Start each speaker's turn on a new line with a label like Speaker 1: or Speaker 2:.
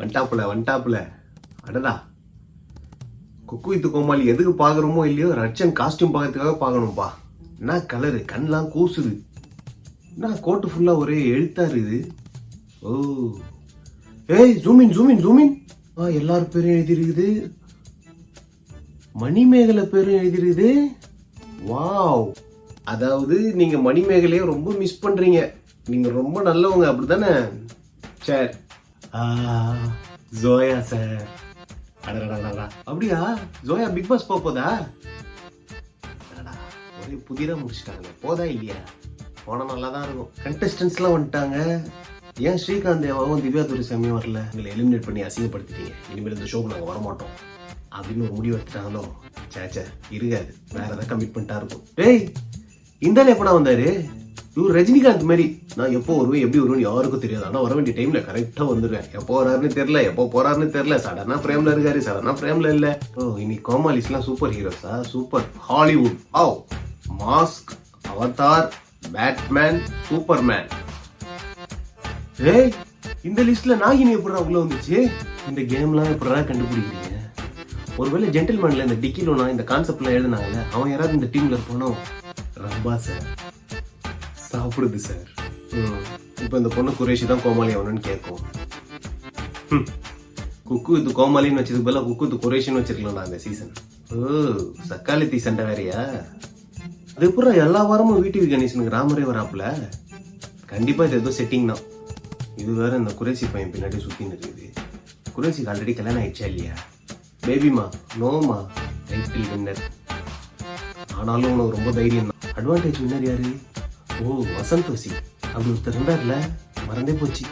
Speaker 1: வண்டாப்புல வண்டாப்புல. அடடா. குக்கு வித்து கோமாளி எதுக்கு பார்க்குறோமோ இல்லையோ ரட்சன் காஸ்டியூம் பார்க்கறதுக்காக பார்க்கணும்ப்பா என்ன கலரு கண்ணெலாம் கூசுது. என்ன கோட்டு ஃபுல்லாக ஒரே எழுத்தாரு இருக்குது? ஓ. ஏய் ஜூமின் ஜூமின் ஜூமின் ஆ எல்லார் பேரும் எழுதிருக்குது மணிமேகலை பேரும் எழுதிருக்குது வாவ். அதாவது நீங்கள் மணிமேகலையை ரொம்ப மிஸ் பண்ணுறீங்க நீங்கள் ரொம்ப நல்லவங்க அப்படி தானே சரி. ஜோயா சார். அப்படியா ஜோயா பிக் பாஸ் போதா ஒரே புதிரா முடிச்சிட்டாங்க போதா இல்லையா? போனா நல்லா தான் இருக்கும். கண்டஸ்டன்ஸ்லாம் வந்துட்டாங்க. ஏன் ஸ்ரீகாந்த் தேவாவும் திவ்யா துரைசாமியும் வரல? எங்களை எலிமினேட் பண்ணி அசிங்கப்படுத்திட்டீங்க. இனிமேல் இந்த ஷோக்கு நாங்கள் வரமாட்டோம். அப்படின்னு ஒரு முடிவு எடுத்துட்டாங்களோ? சேச்சே இருக்காது. வேற ஏதாவது கமிட்மெண்ட்டாக இருக்கும். டேய் இந்தாலே எப்படா வந்தாரு? இவர் ரஜினிகாந்த் மாதிரி நான் எப்போ வருவேன் எப்படி வருவேன் யாருக்கும் தெரியாது. ஆனால் வர வேண்டிய டைம்ல கரெக்டாக வந்துடுவேன் எப்போ வராருன்னு தெரியல எப்போ போறாருன்னு தெரியல. சடனா ஃப்ரேம்ல இருக்காரு சடனா ஃப்ரேம்ல இல்லை. ஓ இன்னைக்கு கோமாலிஸ்லாம் சூப்பர் ஹீரோஸா சூப்பர் ஹாலிவுட் ஆவ் மாஸ்க் அவதார் பேட்மேன் சூப்பர்மேன் ஏய் இந்த லிஸ்ட்ல நாகினி எப்படா உள்ள வந்துச்சு? இந்த கேம்லாம் எப்படா கண்டுபிடிக்கிறீங்க? ஒருவேளை ஜென்டில்மேன்ல இந்த டிக்கிலோனா இந்த கான்செப்ட்லாம் எழுதினாங்க அவன் யாராவது இந்த டீம்ல இருப்பானோ? ரம்பா சார் சாப்பிடுது சார். இப்போ இந்த பொண்ணு குரேஷி தான் கோமாளி ஆகணும்னு கேட்கும். குக்கு இது கோமாளின்னு வச்சதுக்கு பதிலா குக்கு இது குரேஷின்னு வச்சிருக்கலாம்டா இந்த சீசன் ஓ சக்காலத்தி சண்டை வேறயா? அது எப்பறம் எல்லா வாரமும் வீட்டு கணேசனுக்கு ராமரே வராப்புல. கண்டிப்பா இது ஏதோ செட்டிங் தான். இது வேற இந்த குறைசி பையன் பின்னாடி சுத்தின்னு இருக்குது. குறைசிக்கு ஆல்ரெடி கல்யாணம் ஆயிடுச்சா இல்லையா? பேபிமா நோமா டைட்டில் வின்னர் ஆனாலும் உனக்கு ரொம்ப தைரியம் தான் அட்வான்டேஜ் வின்னர் யாரு? ஓ வசந்த் வசி அப்படி ஒருத்தர் இருந்தார்ல மறந்தே போச்சு.